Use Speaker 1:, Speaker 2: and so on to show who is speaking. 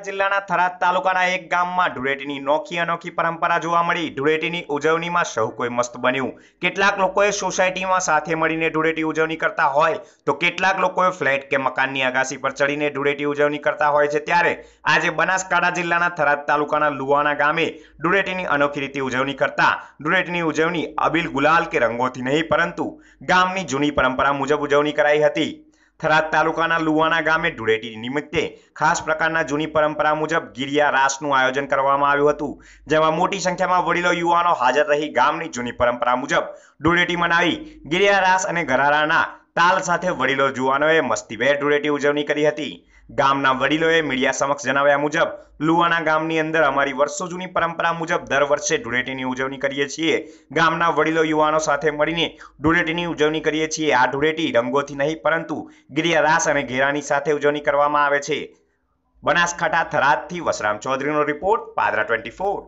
Speaker 1: જિલ્લાના થરાદ ધૂળેટી ઉજવણી કરતા હોય છે ત્યારે આજે બનાસકાંઠા જિલ્લાના થરાદ તાલુકાના લુવાના ગામે ધૂળેટીની અનોખી રીતે ઉજવણી કરતા ધૂળેટીની ઉજવણી અબીલ ગુલાલ કે રંગોથી નહીં પરંતુ ગામની જૂની પરંપરા મુજબ ઉજવણી કરાઈ હતી. થરાદ તાલુકાના લુવાણા ગામે ધૂળેટી નિમિત્તે ખાસ પ્રકારના જૂની પરંપરા મુજબ ગિરિયા રાસનું આયોજન કરવામાં આવ્યું હતું, જેમાં મોટી સંખ્યામાં વડીલો યુવાનો હાજર રહી ગામની જૂની પરંપરા મુજબ ધૂળેટી મનાવી ગિરિયા રાસ અને ગરારાના તાલ સાથે વડીલો યુવાનોએ મસ્તીભેર ધૂળેટી ઉજવણી કરી હતી. ગામના વડીલોએ મીડિયા સમક્ષ જણાવ્યા મુજબ લુવાના ગામની અંદર અમારી વર્ષો જૂની પરંપરા મુજબ દર વર્ષે ધૂળેટીની ઉજવણી કરીએ છીએ. ગામના વડીલો યુવાનો સાથે મળીને ધૂળેટીની ઉજવણી કરીએ છીએ. આ ધૂળેટી રંગોથી નહીં, પરંતુ ગિરિયારાસ અને ઘેરાની સાથે ઉજવણી કરવામાં આવે છે. બનાસકાંઠા થરાદથી વસરામ ચૌધરીનો રિપોર્ટ, પાદરા ટ્વેન્ટી ફોર.